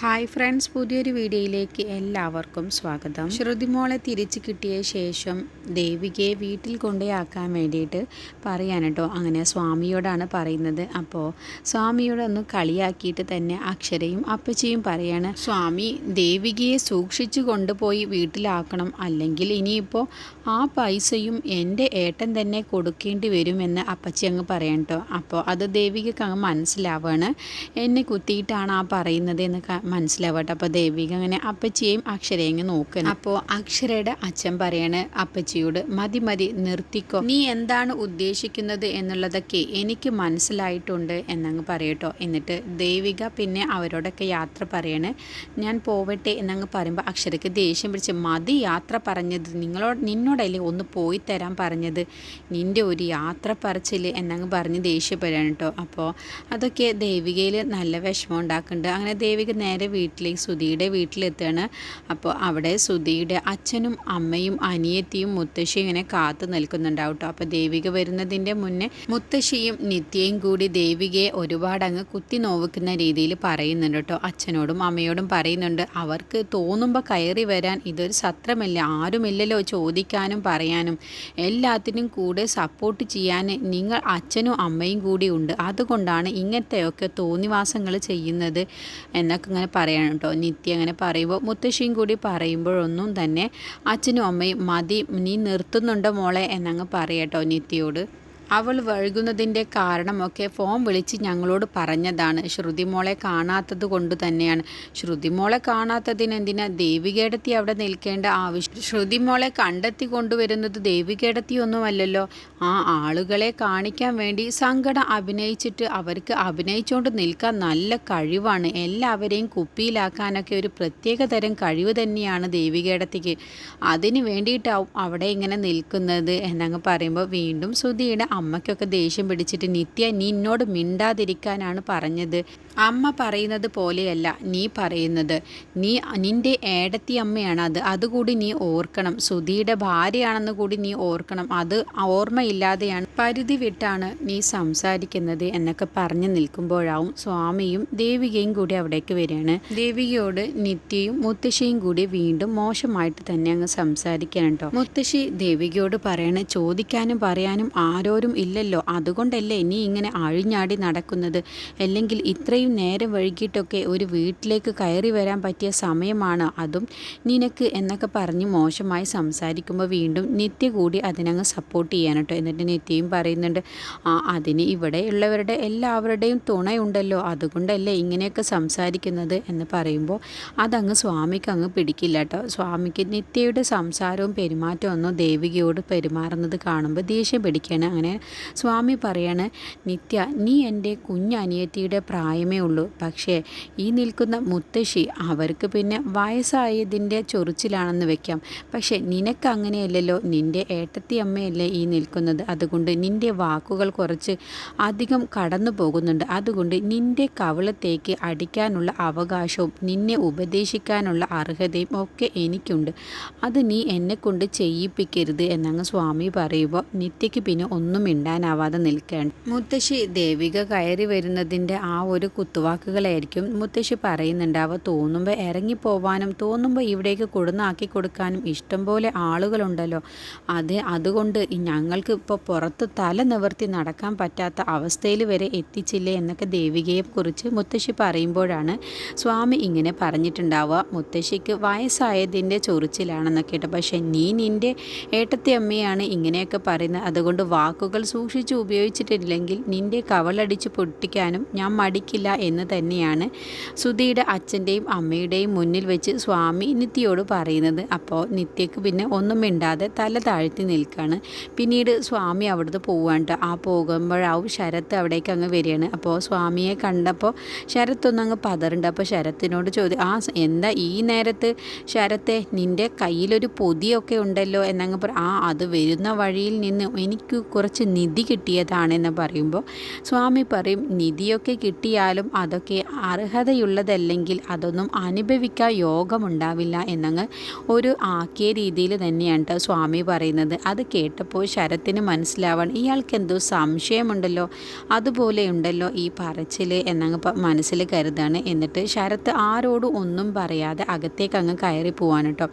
Hi friends പുതിയൊരു വീഡിയോയിലേക്ക് എല്ലാവർക്കും സ്വാഗതം. ശ്രുതിമോളെ തിരിച്ചു കിട്ടിയ ശേഷം ദേവികയെ വീട്ടിൽ കൊണ്ടുപോയാക്കാൻ വേണ്ടിയിട്ട് പറയാൻ കേട്ടോ അങ്ങനെ സ്വാമിയോടാണ് പറയുന്നത്. അപ്പോൾ സ്വാമിയോട് ഒന്ന് കളിയാക്കിയിട്ട് തന്നെ അക്ഷരയും അപ്പച്ചയും പറയാണ് സ്വാമി ദേവികയെ സൂക്ഷിച്ചു കൊണ്ടുപോയി വീട്ടിലാക്കണം. അല്ലെങ്കിൽ ഇനിയിപ്പോൾ ആ പൈസയും എന്റെ ഏട്ടൻ തന്നെ കൊടുക്കേണ്ടി വരുമെന്ന് അപ്പച്ചി അങ്ങ് പറയാൻ കേട്ടോ അപ്പോൾ അത് ദേവികക്ക് അങ്ങ് മനസ്സിലാവുകയാണ് എന്നെ കുത്തിയിട്ടാണ് ആ പറയുന്നത് എന്ന് മനസ്സിലാവട്ടെ. അപ്പോൾ ദേവിക അങ്ങനെ അപ്പച്ചിയെയും അക്ഷരയും അങ്ങ് നോക്കണം. അപ്പോൾ അക്ഷരയുടെ അച്ഛൻ പറയാണ് അപ്പച്ചിയോട് മതി മതി നിർത്തിക്കോ. നീ എന്താണ് ഉദ്ദേശിക്കുന്നത് എന്നുള്ളതൊക്കെ എനിക്ക് മനസ്സിലായിട്ടുണ്ട് എന്നങ്ങ് പറയട്ടോ. എന്നിട്ട് ദേവിക പിന്നെ അവരോടൊക്കെ യാത്ര പറയാണ് ഞാൻ പോവട്ടെ എന്നങ്ങ് പറയുമ്പോൾ അക്ഷരയ്ക്ക് ദേഷ്യം പിടിച്ച് മതി യാത്ര പറഞ്ഞത് നിങ്ങളോട് നിന്നോടല്ലേ ഒന്ന് പോയി തരാൻ പറഞ്ഞത് നിന്റെ ഒരു യാത്ര പറച്ചിൽ എന്നങ്ങ് പറഞ്ഞ് ദേഷ്യപ്പെടാണ് കേട്ടോ. അപ്പോൾ അതൊക്കെ ദേവികയിൽ നല്ല വിഷമം ഉണ്ടാക്കുന്നുണ്ട്. അങ്ങനെ ദേവിക നേരെ വീട്ടിലേക്ക് സുധിയുടെ വീട്ടിലെത്തുകയാണ്. അപ്പോൾ അവിടെ സുധിയുടെ അച്ഛനും അമ്മയും അനിയത്തിയും മുത്തശ്ശിയും ഇങ്ങനെ കാത്തു നിൽക്കുന്നുണ്ടാവും അപ്പോൾ ദേവിക വരുന്നതിന്റെ മുന്നേ മുത്തശ്ശിയും നിത്യയും കൂടി ദേവികയെ ഒരുപാട് അങ്ങ് കുത്തി നോവിക്കുന്ന രീതിയിൽ പറയുന്നുണ്ട് കേട്ടോ. അച്ഛനോടും അമ്മയോടും പറയുന്നുണ്ട് അവർക്ക് തോന്നുമ്പോൾ കയറി വരാൻ ഇതൊരു സത്രമല്ല? ആരുമില്ലല്ലോ ചോദിക്കാനും പറയാനും. എല്ലാത്തിനും കൂടെ സപ്പോർട്ട് ചെയ്യാൻ നിങ്ങൾ അച്ഛനും അമ്മയും കൂടി ഉണ്ട്. അതുകൊണ്ടാണ് ഇങ്ങനത്തെയൊക്കെ തോന്നിവാസങ്ങൾ ചെയ്യുന്നത് എന്നൊക്കെ ഇങ്ങനെ പറയണം കേട്ടോ. നിത്യ അങ്ങനെ പറയുമ്പോൾ മുത്തശ്ശിയും കൂടി പറയുമ്പോഴൊന്നും തന്നെ അച്ഛനും അമ്മയും മതി നീ നിർത്തുന്നുണ്ടോ മോളെ? എന്നങ്ങ് പറയട്ടോ നിത്യയോട്. അവൾ വഴുകുന്നതിന്റെ കാരണമൊക്കെ ഫോൺ വിളിച്ച് ഞങ്ങളോട് പറഞ്ഞതാണ്. ശ്രുതിമോളെ കാണാത്തത് കൊണ്ട് തന്നെയാണ്. ശ്രുതിമോളെ കാണാത്തതിന് എന്തിനാ ദേവികേടത്തി അവിടെ നിൽക്കേണ്ട ആവശ്യം? ശ്രുതിമോളെ കണ്ടെത്തി കൊണ്ടുവരുന്നത് ദേവികേടത്തിയൊന്നുമല്ലല്ലോ. ആ ആളുകളെ കാണിക്കാൻ വേണ്ടി സങ്കടം അഭിനയിച്ചിട്ട് അവർക്ക് അഭിനയിച്ചുകൊണ്ട് നിൽക്കാൻ നല്ല കഴിവാണ്. എല്ലാവരെയും കുപ്പിയിലാക്കാനൊക്കെ ഒരു പ്രത്യേക തരം കഴിവ് തന്നെയാണ് ദേവികേടത്തിക്ക്. അതിന് വേണ്ടിയിട്ടാവും അവിടെ ഇങ്ങനെ നിൽക്കുന്നത് എന്നങ്ങ് പറയുമ്പോൾ വീണ്ടും സുധിയുടെ അമ്മയ്ക്കൊക്കെ ദേഷ്യം പിടിച്ചിട്ട് നിത്യ നീ എന്നോട് മിണ്ടാതിരിക്കാനാണ് പറഞ്ഞത്. അമ്മ പറയുന്നത് പോലെയല്ല നീ പറയുന്നത്. നീ നിന്റെ ഏടത്തി അമ്മയാണ് അത്. അതുകൂടി നീ ഓർക്കണം. സുധിയുടെ ഭാര്യയാണെന്ന് കൂടി നീ ഓർക്കണം. അത് ഓർമ്മയില്ലാതെയാണ് പരിധി വിട്ടാണ് നീ സംസാരിക്കുന്നത് എന്നൊക്കെ പറഞ്ഞു നിൽക്കുമ്പോഴാവും സ്വാമിയും ദേവികയും കൂടി അവിടേക്ക് വരികയാണ്. ദേവികയോട് നിത്യയും മുത്തശ്ശിയും കൂടി വീണ്ടും മോശമായിട്ട് തന്നെ അങ്ങ് സംസാരിക്കണം കേട്ടോ. മുത്തശ്ശി ദേവികയോട് പറയണ ചോദിക്കാനും പറയാനും ആരോരും ഇല്ലല്ലോ. അതുകൊണ്ടല്ലേ നീ ഇങ്ങനെ അഴിഞ്ഞാടി നടക്കുന്നത്? അല്ലെങ്കിൽ ഇത്രയും നേരം വൈകിട്ടൊക്കെ ഒരു വീട്ടിലേക്ക് കയറി വരാൻ പറ്റിയ സമയമാണ്. അതും നിനക്ക് എന്നൊക്കെ പറഞ്ഞ് മോശമായി സംസാരിക്കുമ്പോൾ വീണ്ടും നിത്യ കൂടി അതിനങ്ങ് സപ്പോർട്ട് ചെയ്യാൻ കേട്ടോ എന്നിട്ട് നിത്യയും പറയുന്നുണ്ട് ആ അതിന് ഇവിടെ ഉള്ളവരുടെ എല്ലാവരുടെയും തുണയുണ്ടല്ലോ. അതുകൊണ്ടല്ലേ ഇങ്ങനെയൊക്കെ സംസാരിക്കുന്നത്? എന്ന് പറയുമ്പോൾ അതങ്ങ് സ്വാമിക്ക് അങ്ങ് പിടിക്കില്ല കേട്ടോ സ്വാമിക്ക് നിത്യയുടെ സംസാരവും പെരുമാറ്റവും ഒന്നും ദേവികയോട് പെരുമാറുന്നത് കാണുമ്പോൾ ദേഷ്യം പിടിക്കുകയാണ് അങ്ങനെ സ്വാമി പറയാണ് നിത്യ നീ എന്റെ കുഞ്ഞനിയത്തിയുടെ പ്രായമേ ഉള്ളൂ. പക്ഷേ ഈ നിൽക്കുന്ന മുത്തശ്ശി അവർക്ക് പിന്നെ വയസ്സായതിന്റെ ചൊറിച്ചിലാണെന്ന് വെക്കാം. പക്ഷേ നിനക്ക് അങ്ങനെയല്ലല്ലോ. നിന്റെ ഏട്ടത്തി അമ്മയല്ലേ ഈ നിൽക്കുന്നത്. അതുകൊണ്ട് നിന്റെ വാക്കുകൾ കുറച്ച് അധികം കടന്നു പോകുന്നുണ്ട്. അതുകൊണ്ട് നിന്റെ കവളത്തേക്ക് അടിക്കാനുള്ള അവകാശവും നിന്നെ ഉപദേശിക്കാനുള്ള അർഹതയും ഒക്കെ എനിക്കുണ്ട്. അത് നീ എന്നെ കൊണ്ട് ചെയ്യിപ്പിക്കരുത് എന്നങ്ങ് സ്വാമി പറയുമ്പോൾ നിത്യയ്ക്ക് പിന്നെ ഒന്നും മിണ്ടാനാവാതെ നിൽക്കുകയാണ്. മുത്തശ്ശി ദേവിക കയറി വരുന്നതിന്റെ ആ ഒരു കുത്തുവാക്കുകളായിരിക്കും മുത്തശ്ശി പറയുന്നുണ്ട്. അവ തോന്നുമ്പോൾ ഇറങ്ങിപ്പോവാനും തോന്നുമ്പോൾ ഇവിടേക്ക് കൊടുന്നാക്കി കൊടുക്കാനും ഇഷ്ടംപോലെ ആളുകളുണ്ടല്ലോ. അത് അതുകൊണ്ട് ഞങ്ങൾക്ക് ഇപ്പോൾ പുറത്ത് തല നിവർത്തി നടക്കാൻ പറ്റാത്ത അവസ്ഥയിൽ വരെ എത്തിച്ചില്ലേ എന്നൊക്കെ ദേവികയെ കുറിച്ച് മുത്തശ്ശി പറയുമ്പോഴാണ് സ്വാമി ഇങ്ങനെ പറഞ്ഞിട്ടുണ്ടാവുക. മുത്തശ്ശിക്ക് വയസ്സായതിന്റെ ചൊറിച്ചിലാണെന്നൊക്കെ കേട്ടോ. പക്ഷേ നീ നിന്റെ ഏട്ടത്തി അമ്മയാണ് ഇങ്ങനെയൊക്കെ പറയുന്നത്. അതുകൊണ്ട് വാക്കുകൾ സൂക്ഷിച്ച് ഉപയോഗിച്ചിട്ടില്ലെങ്കിൽ നിന്റെ കവളടിച്ച് പൊട്ടിക്കാനും ഞാൻ മടിക്കില്ല എന്ന് തന്നെയാണ് സുധിയുടെ അച്ഛന്റെയും അമ്മയുടെയും മുന്നിൽ വെച്ച് സ്വാമി നിത്യയോട് പറയുന്നത്. അപ്പോൾ നിത്യക്ക് പിന്നെ ഒന്നും മിണ്ടാതെ തല താഴ്ത്തി നിൽക്കുകയാണ്. പിന്നീട് സ്വാമി അവിടുന്ന് പോവാണ്ട് ആ പോകുമ്പോഴാവും ശരത്ത് അവിടേക്ക് അങ്ങ് വരികയാണ്. അപ്പോൾ സ്വാമിയെ കണ്ടപ്പോൾ ശരത്തൊന്നും അങ്ങ് പതറുണ്ട്. അപ്പോൾ ശരത്തിനോട് ചോദ്യം ആ എന്താ ഈ നേരത്ത് ശരത്തെ നിന്റെ കയ്യിലൊരു പൊതിയൊക്കെ ഉണ്ടല്ലോ? എന്നങ്ങ് പറ ആ അത് വരുന്ന വഴിയിൽ നിന്ന് എനിക്ക് കുറച്ച് നിധി കിട്ടിയതാണെന്ന് പറയുമ്പോൾ സ്വാമി പറയും നിധിയൊക്കെ കിട്ടിയാലും അതൊക്കെ അർഹതയുള്ളതല്ലെങ്കിൽ അതൊന്നും അനുഭവിക്കാൻ യോഗമുണ്ടാവില്ല എന്നങ്ങ് ഒരു ആക്കിയ രീതിയിൽ തന്നെയാണ് സ്വാമി പറയുന്നത്. അത് കേട്ടപ്പോൾ ശരത്തിന് മനസ്സിലാവാൻ ഇയാൾക്ക് എന്തോ സംശയമുണ്ടല്ലോ അതുപോലെ ഉണ്ടല്ലോ ഈ പറച്ചിൽ എന്നങ്ങ് മനസ്സിൽ കരുതാണ്. എന്നിട്ട് ശരത്ത് ആരോടും ഒന്നും പറയാതെ അകത്തേക്ക് അങ്ങ് കയറി പോവാണ് കേട്ടോ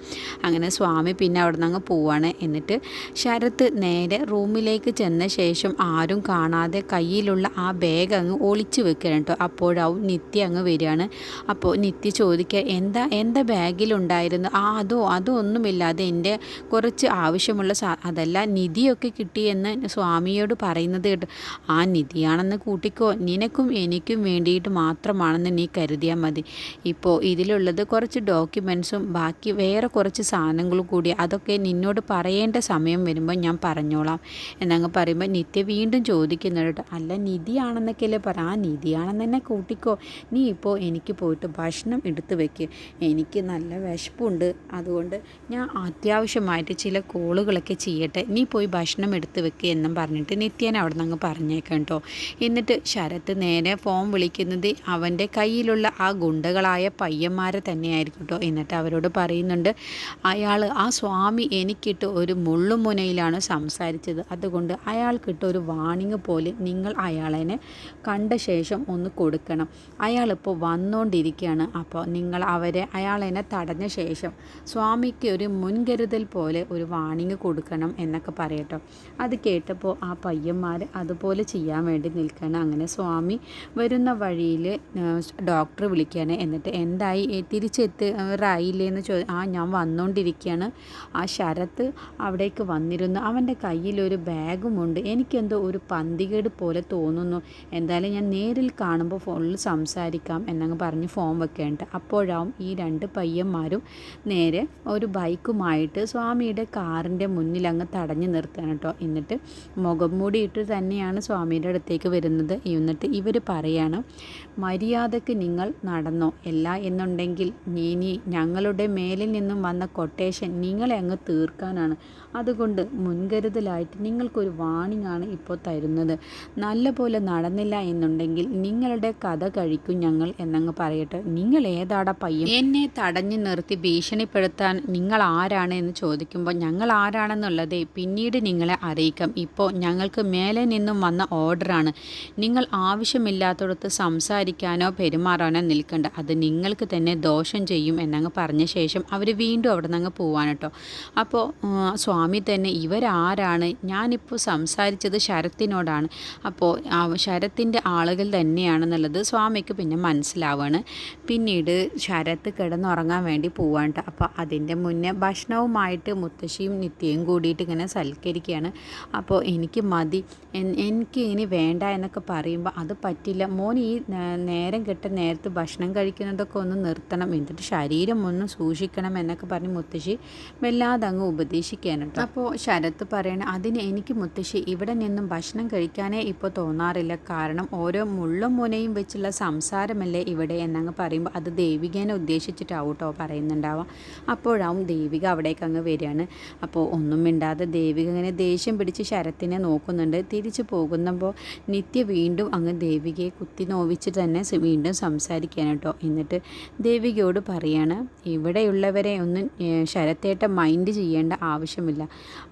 അങ്ങനെ സ്വാമി പിന്നെ അവിടെ നിന്ന് അങ്ങ് പോവാണ്. എന്നിട്ട് ശരത്ത് നേരെ റൂമിലേക്ക് ചെന്ന ശേഷം ആരും കാണാതെ കയ്യിലുള്ള ആ ബാഗ് അങ്ങ് ഒളിച്ചു വെക്കണം കേട്ടോ. അപ്പോഴാവും നിത്യ അങ്ങ് വരികയാണ്. അപ്പോൾ നിത്യ ചോദിക്കുക എന്താ എന്താ ബാഗിലുണ്ടായിരുന്നു ആ അതോ അതോ ഒന്നുമില്ല അത് എന്റെ കുറച്ച് ആവശ്യമുള്ള സാ അതല്ല നിധിയൊക്കെ കിട്ടിയെന്ന് സ്വാമിയോട് പറയുന്നത് കേട്ടോ ആ നിധിയാണെന്ന് കൂട്ടിക്കോ. നിനക്കും എനിക്കും വേണ്ടിയിട്ട് മാത്രമാണെന്ന് നീ കരുതിയാൽ മതി. ഇപ്പോൾ ഇതിലുള്ളത് കുറച്ച് ഡോക്യുമെൻസും ബാക്കി വേറെ കുറച്ച് സാധനങ്ങളും കൂടി അതൊക്കെ നിന്നോട് പറയേണ്ട സമയം വരുമ്പോൾ ഞാൻ പറഞ്ഞോളാം. എന്നങ്ങ് പറയുമ്പോൾ നിത്യ വീണ്ടും ചോദിക്കുന്നുണ്ട് അല്ല നിധിയാണെന്നൊക്കെയല്ലേ പറ ആ നിധിയാണെന്ന് തന്നെ കൂട്ടിക്കോ. നീ ഇപ്പോൾ എനിക്ക് പോയിട്ട് ഭക്ഷണം എടുത്തു വെക്ക്. എനിക്ക് നല്ല വിശപ്പുണ്ട്. അതുകൊണ്ട് ഞാൻ അത്യാവശ്യമായിട്ട് ചില കോളുകളൊക്കെ ചെയ്യട്ടെ. നീ പോയി ഭക്ഷണം എടുത്തു വെക്ക് എന്നും പറഞ്ഞിട്ട് നിത്യൻ അവിടെ നിന്ന് അങ്ങ് പറഞ്ഞേക്കാം കേട്ടോ. എന്നിട്ട് ശരത്ത് നേരെ ഫോൺ വിളിക്കുന്നത് അവന്റെ കയ്യിലുള്ള ആ ഗുണ്ടകളായ പയ്യന്മാരെ തന്നെയായിരിക്കും കേട്ടോ. എന്നിട്ട് അവരോട് പറയുന്നുണ്ട് അയാൾ ആ സ്വാമി എനിക്കിട്ട് ഒരു മുള്ളുമുനയിലാണ് സംസാരിച്ചത്. അതുകൊണ്ട് അയാൾക്കിട്ട് ഒരു വാണിംഗ് പോലെ നിങ്ങൾ അയാളെ കണ്ട ശേഷം ഒന്ന് കൊടുക്കണം. അയാളിപ്പോൾ വന്നുകൊണ്ടിരിക്കുകയാണ് അപ്പോൾ നിങ്ങൾ അവരെ അയാളെ തടഞ്ഞ ശേഷം സ്വാമിക്ക് ഒരു മുൻകരുതൽ പോലെ ഒരു വാണിംഗ് കൊടുക്കണം എന്നൊക്കെ പറയട്ടോ. അത് കേട്ടപ്പോൾ ആ പയ്യന്മാർ അതുപോലെ ചെയ്യാൻ വേണ്ടി നിൽക്കണം അങ്ങനെ സ്വാമി വരുന്ന വഴിയിൽ ഡോക്ടർ വിളിക്കുകയാണ്. എന്നിട്ട് എന്തായി? തിരിച്ചെത്താറായില്ലേ എന്ന് ചോ ആ ഞാൻ വന്നുകൊണ്ടിരിക്കുകയാണ് ആ ശരത്ത് അവിടേക്ക് വന്നിരുന്നു. അവന്റെ കയ്യിലൊരു ബാഗുമുണ്ട് എനിക്കെന്തോ ഒരു പന്തികേട് പോലെ തോന്നുന്നു. എന്തായാലും ഞാൻ നേരിൽ കാണുമ്പോൾ ഫോണിൽ സംസാരിക്കാം എന്നങ്ങ് പറഞ്ഞ് ഫോൺ വെക്കേണ്ട. അപ്പോഴാവും ഈ രണ്ട് പയ്യന്മാരും നേരെ ഒരു ബൈക്കുമായിട്ട് സ്വാമിയുടെ കാറിന്റെ മുന്നിൽ അങ്ങ് തടഞ്ഞു നിർത്തുകയാണ് കേട്ടോ. എന്നിട്ട് മുഖം മൂടിയിട്ട് തന്നെയാണ് സ്വാമിയുടെ അടുത്തേക്ക് വരുന്നത്. എന്നിട്ട് ഇവർ പറയാണ് മര്യാദയ്ക്ക് നിങ്ങൾ നടന്നോ. അല്ല എന്നുണ്ടെങ്കിൽ ഇനി ഞങ്ങളുടെ മേലിൽ നിന്നും വന്ന കൊട്ടേഷൻ നിങ്ങളെ അങ്ങ് തീർക്കാനാണ്. അതുകൊണ്ട് മുൻകരുതലായിട്ട് നിങ്ങൾക്കൊരു വാണിംഗ് ആണ് ഇപ്പോൾ തരുന്നത്. നല്ല പോലെ നടന്നില്ല എന്നുണ്ടെങ്കിൽ നിങ്ങളുടെ കഥ കഴിക്കും ഞങ്ങൾ എന്നങ്ങ് പറയട്ടെ. നിങ്ങൾ ഏതാടാ പയ്യൻ? എന്നെ തടഞ്ഞു നിർത്തി ഭീഷണിപ്പെടുത്താൻ നിങ്ങൾ ആരാണ് എന്ന് ചോദിക്കുമ്പോൾ ഞങ്ങൾ ആരാണെന്നുള്ളത് പിന്നീട് നിങ്ങളെ അറിയിക്കാം. ഇപ്പോൾ ഞങ്ങൾക്ക് മേലെ നിന്നും വന്ന ഓർഡറാണ് നിങ്ങൾ ആവശ്യമില്ലാത്തടത്ത് സംസാരിക്കാനോ പെരുമാറാനോ നിൽക്കണ്ട. അത് നിങ്ങൾക്ക് തന്നെ ദോഷം ചെയ്യും എന്നങ്ങ് പറഞ്ഞ ശേഷം അവർ വീണ്ടും അവിടെ നിന്ന് അങ്ങ് അപ്പോൾ സ്വാമി തന്നെ ഇവരാരാണ്? ഞാനിപ്പോൾ സംസാരിച്ചത് ശരത്തിനോടാണ്. അപ്പോൾ ശരത്തിന്റെ ആളുകൾ തന്നെയാണെന്നുള്ളത് സ്വാമിക്ക് പിന്നെ മനസ്സിലാവാണ്. പിന്നീട് ശരത്ത് കിടന്നുറങ്ങാൻ വേണ്ടി പോവാണ്ട് അപ്പോൾ അതിന്റെ മുന്നേ ഭക്ഷണവുമായിട്ട് മുത്തശ്ശിയും നിത്യയും കൂടിയിട്ട് ഇങ്ങനെ സൽക്കരിക്കുകയാണ്. അപ്പോൾ എനിക്ക് മതി. എനിക്ക് ഇനി വേണ്ട എന്നൊക്കെ പറയുമ്പോൾ അത് പറ്റില്ല. മോൻ ഈ നേരം കെട്ട നേരത്ത് ഭക്ഷണം കഴിക്കുന്നതൊക്കെ ഒന്ന് നിർത്തണം. എന്നിട്ട് ശരീരം ഒന്ന് സൂക്ഷിക്കണം എന്നൊക്കെ പറഞ്ഞ് മുത്തശ്ശി വല്ലാതെ അങ്ങ് ഉപദേശിക്കാനുണ്ട് അപ്പോൾ ശരത്ത് പറയണ അതിന് എനിക്ക് മുത്തശ്ശി ഇവിടെ നിന്നും ഭക്ഷണം കഴിക്കാനേ ഇപ്പോൾ തോന്നാറില്ല. കാരണം ഓരോ മുള്ളും മുനയും വെച്ചുള്ള സംസാരമല്ലേ ഇവിടെ എന്നങ്ങ് പറയുമ്പോൾ അത് ദേവികേനെ ഉദ്ദേശിച്ചിട്ടാവും കേട്ടോ പറയുന്നുണ്ടാവാം അപ്പോഴാവും ദേവിക അവിടേക്ക് അങ്ങ് വരികയാണ്. അപ്പോൾ ഒന്നും മിണ്ടാതെ ദേവിക ഇങ്ങനെ ദേഷ്യം പിടിച്ച് ശരത്തിനെ നോക്കുന്നുണ്ട്. തിരിച്ചു പോകുന്നപ്പോൾ നിത്യ വീണ്ടും അങ്ങ് ദേവികയെ കുത്തി നോവിച്ച് തന്നെ വീണ്ടും സംസാരിക്കാൻ കേട്ടോ. എന്നിട്ട് ദേവികയോട് പറയാണ് ഇവിടെയുള്ളവരെ ഒന്നും ശരത്തേട്ട മൈൻഡ് ചെയ്യേണ്ട ആവശ്യമില്ല.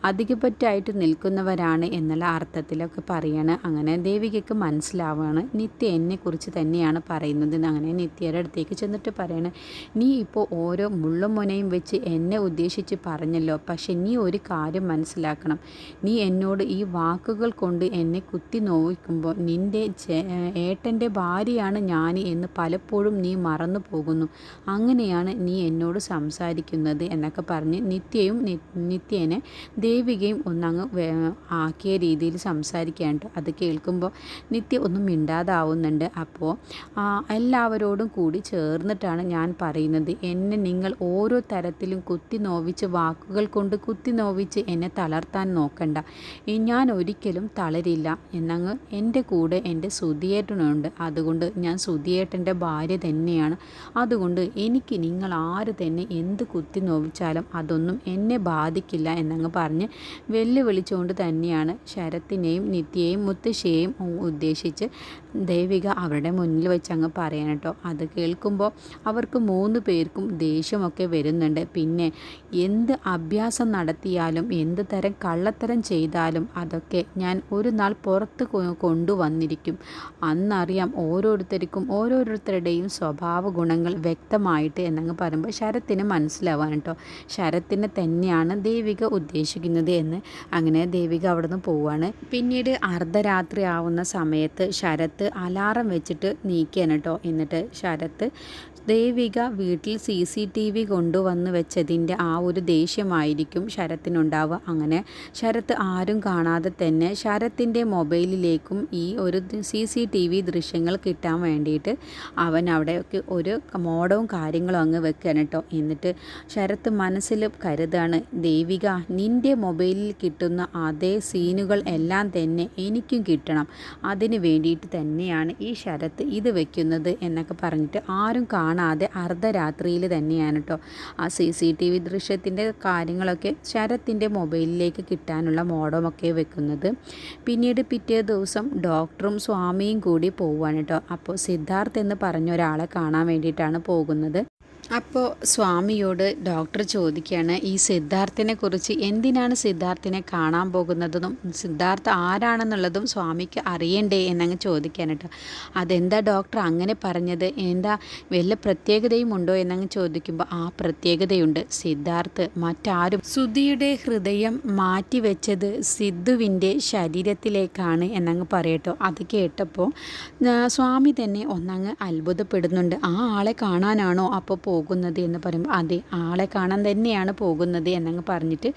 അധികപ്പറ്റായിട്ട് നിൽക്കുന്നവരാണ് എന്നുള്ള അർത്ഥത്തിലൊക്കെ പറയാണ്. അങ്ങനെ ദേവികയ്ക്ക് മനസ്സിലാവുകയാണ് നിത്യ എന്നെക്കുറിച്ച് തന്നെയാണ് പറയുന്നത് അങ്ങനെ നിത്യയുടെ അടുത്തേക്ക് ചെന്നിട്ട് പറയാണ്. നീ ഇപ്പോൾ ഓരോ മുള്ളും മുനയും വെച്ച് എന്നെ ഉദ്ദേശിച്ച് പറഞ്ഞല്ലോ. പക്ഷെ നീ ഒരു കാര്യം മനസ്സിലാക്കണം. നീ എന്നോട് ഈ വാക്കുകൾ കൊണ്ട് എന്നെ കുത്തി നോവിക്കുമ്പോൾ നിന്റെ ഏട്ടന്റെ ഭാര്യയാണ് ഞാൻ എന്ന് പലപ്പോഴും നീ മറന്നു പോകുന്നു. അങ്ങനെയാണ് നീ എന്നോട് സംസാരിക്കുന്നത് എന്നൊക്കെ പറഞ്ഞ് നിത്യയും നിത്യേനെ ദേവികയും ഒന്നങ്ങ് ആക്കിയ രീതിയിൽ സംസാരിക്കാണ്ട് അത് കേൾക്കുമ്പോൾ നിത്യ ഒന്നും മിണ്ടാതാവുന്നുണ്ട്. അപ്പോൾ എല്ലാവരോടും കൂടി ചേർന്നിട്ടാണ് ഞാൻ പറയുന്നത്. എന്നെ നിങ്ങൾ ഓരോ തരത്തിലും കുത്തി നോവിച്ച് വാക്കുകൾ കൊണ്ട് കുത്തി നോവിച്ച് എന്നെ തളർത്താൻ നോക്കണ്ട. ഞാൻ ഒരിക്കലും തളരില്ല. എന്നങ്ങ് എന്റെ കൂടെ എന്റെ സുധിയേട്ടനുണ്ട്. അതുകൊണ്ട് ഞാൻ സുധിയേട്ടന്റെ ഭാര്യ തന്നെയാണ്. അതുകൊണ്ട് എനിക്ക് നിങ്ങൾ ആര് തന്നെ എന്ത് കുത്തി നോവിച്ചാലും അതൊന്നും എന്നെ ബാധിക്കില്ല എന്നങ്ങ് പറഞ്ഞ് വെല്ലുവിളിച്ചുകൊണ്ട് തന്നെയാണ് തന്നെയാണ് ശരത്തിനെയും നിത്യയെയും മുത്തശ്ശിയെയും ഉദ്ദേശിച്ച് ദൈവിക അവരുടെ മുന്നിൽ വെച്ച് അങ്ങ് പറയാൻ കേട്ടോ. അത് കേൾക്കുമ്പോൾ അവർക്ക് മൂന്ന് പേർക്കും ദേഷ്യമൊക്കെ വരുന്നുണ്ട്. പിന്നെ എന്ത് അഭ്യാസം നടത്തിയാലും എന്ത് തരം കള്ളത്തരം ചെയ്താലും അതൊക്കെ ഞാൻ ഒരു നാൾ പുറത്ത് കൊണ്ടുവന്നിരിക്കും. അന്നറിയാം ഓരോരുത്തർക്കും ഓരോരുത്തരുടെയും സ്വഭാവ ഗുണങ്ങൾ വ്യക്തമായിട്ട് എന്നങ്ങ് പറയുമ്പോൾ ശരത്തിന് മനസ്സിലാവാൻ കേട്ടോ. ശരത്തിനെ തന്നെയാണ് ദൈവിക ഉദ്ദേശിക്കുന്നത് എന്ന്. അങ്ങനെ ദൈവിക അവിടെ നിന്ന് പോവുകയാണ്. പിന്നീട് അർദ്ധരാത്രി ആവുന്ന സമയത്ത് ശരത്ത് അലാറം വെച്ചിട്ട് നീക്കിയാണ് കേട്ടോ. എന്നിട്ട് ശരത്ത് ദേവിക വീട്ടിൽ സി സി ടി വി കൊണ്ടുവന്ന് വെച്ചതിന്റെ ആ ഒരു ദേഷ്യമായിരിക്കും ശരത്തിനുണ്ടാവുക. അങ്ങനെ ശരത്ത് ആരും കാണാതെ തന്നെ ശരത്തിന്റെ മൊബൈലിലേക്കും ഈ ഒരു സി സി ടി വി ദൃശ്യങ്ങൾ കിട്ടാൻ വേണ്ടിയിട്ട് അവൻ അവിടെയൊക്കെ ഒരു മോഡവും കാര്യങ്ങളും അങ്ങ് വെക്കുകയാണ് കേട്ടോ. എന്നിട്ട് ശരത്ത് മനസ്സിൽ കരുതാണ് ദേവിക നിന്റെ മൊബൈലിൽ കിട്ടുന്ന അതേ സീനുകൾ എല്ലാം തന്നെ എനിക്കും കിട്ടണം. അതിന് വേണ്ടിയിട്ട് തന്നെയാണ് ഈ ശരത്ത് ഇത് വെക്കുന്നത് എന്നൊക്കെ പറഞ്ഞിട്ട് ആരും കാണാതെ അർദ്ധരാത്രിയിൽ തന്നെയാണ് കേട്ടോ ആ സി സി ടി വി ദൃശ്യത്തിന്റെ കാര്യങ്ങളൊക്കെ ശരത്തിന്റെ മൊബൈലിലേക്ക് കിട്ടാനുള്ള മോഡമൊക്കെ വെക്കുന്നത്. പിന്നീട് പിറ്റേ ദിവസം ഡോക്ടറും സ്വാമിയും കൂടി പോവുകയാണ് കേട്ടോ അപ്പോൾ സിദ്ധാർത്ഥ് എന്ന് പറഞ്ഞ ഒരാളെ കാണാൻ വേണ്ടിയിട്ടാണ് പോകുന്നത്. അപ്പോൾ സ്വാമിയോട് ഡോക്ടർ ചോദിക്കുകയാണ് ഈ സിദ്ധാർത്ഥിനെ കുറിച്ച് എന്തിനാണ് സിദ്ധാർത്ഥിനെ കാണാൻ പോകുന്നതെന്നും സിദ്ധാർത്ഥ ആരാണെന്നുള്ളതും സ്വാമിക്ക് അറിയണ്ടേ? എന്നങ്ങ് ചോദിക്കാനട്ടോ അതെന്താ ഡോക്ടർ അങ്ങനെ പറഞ്ഞത്? എന്താ വല്ല പ്രത്യേകതയും ഉണ്ടോ? എന്നങ്ങ് ചോദിക്കുമ്പോൾ ആ പ്രത്യേകതയുണ്ട്. സിദ്ധാർത്ഥ് മറ്റാരും സുധിയുടെ ഹൃദയം മാറ്റിവെച്ചത് സിദ്ധുവിന്റെ ശരീരത്തിലേക്കാണ്. എന്നങ്ങ് പറയട്ടോ അത് കേട്ടപ്പോൾ സ്വാമി തന്നെ ഒന്നങ്ങ് അത്ഭുതപ്പെടുന്നുണ്ട്. ആ ആളെ കാണാനാണോ അപ്പോൾ പോകുന്നത് എന്ന് പറയുമ്പോൾ അതെ ആളെ കാണാൻ തന്നെയാണ് പോകുന്നത് എന്നങ്ങ് പറഞ്ഞിട്ട്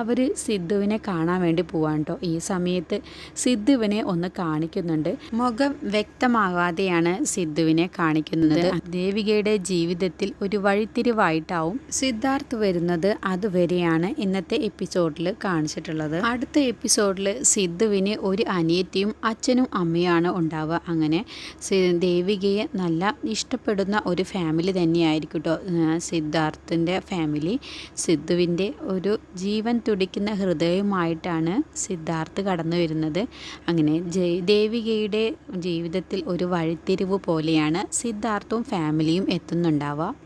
അവർ സിദ്ധുവിനെ കാണാൻ വേണ്ടി പോവാൻ കേട്ടോ. ഈ സമയത്ത് സിദ്ധുവിനെ ഒന്ന് കാണിക്കുന്നുണ്ട്. മുഖം വ്യക്തമാകാതെയാണ് സിദ്ധുവിനെ കാണിക്കുന്നത്. ദേവികയുടെ ജീവിതത്തിൽ ഒരു വഴിത്തിരിവായിട്ടാവും സിദ്ധാർത്ഥ് വരുന്നത് അതുവരെയാണ് ഇന്നത്തെ എപ്പിസോഡിൽ കാണിച്ചിട്ടുള്ളത്. അടുത്ത എപ്പിസോഡിൽ സിദ്ധുവിന് ഒരു അനിയത്തിയും അച്ഛനും അമ്മയുമാണ് ഉണ്ടാവുക. അങ്ങനെ ദേവികയെ നല്ല ഇഷ്ടപ്പെടുന്ന ഒരു ഫാമിലി തന്നെയായിരിക്കും. കേട്ടോ. സിദ്ധാർത്ഥിന്റെ ഫാമിലി സിദ്ധുവിന്റെ ഒരു ജീവൻ തുടിക്കുന്ന ഹൃദയമായിട്ടാണ് സിദ്ധാർത്ഥ് കടന്നു വരുന്നത്. അങ്ങനെ ദേവികയുടെ ജീവിതത്തിൽ ഒരു വഴിത്തിരിവ് പോലെയാണ് സിദ്ധാർത്ഥവും ഫാമിലിയും എത്തുന്നുണ്ടാവുക.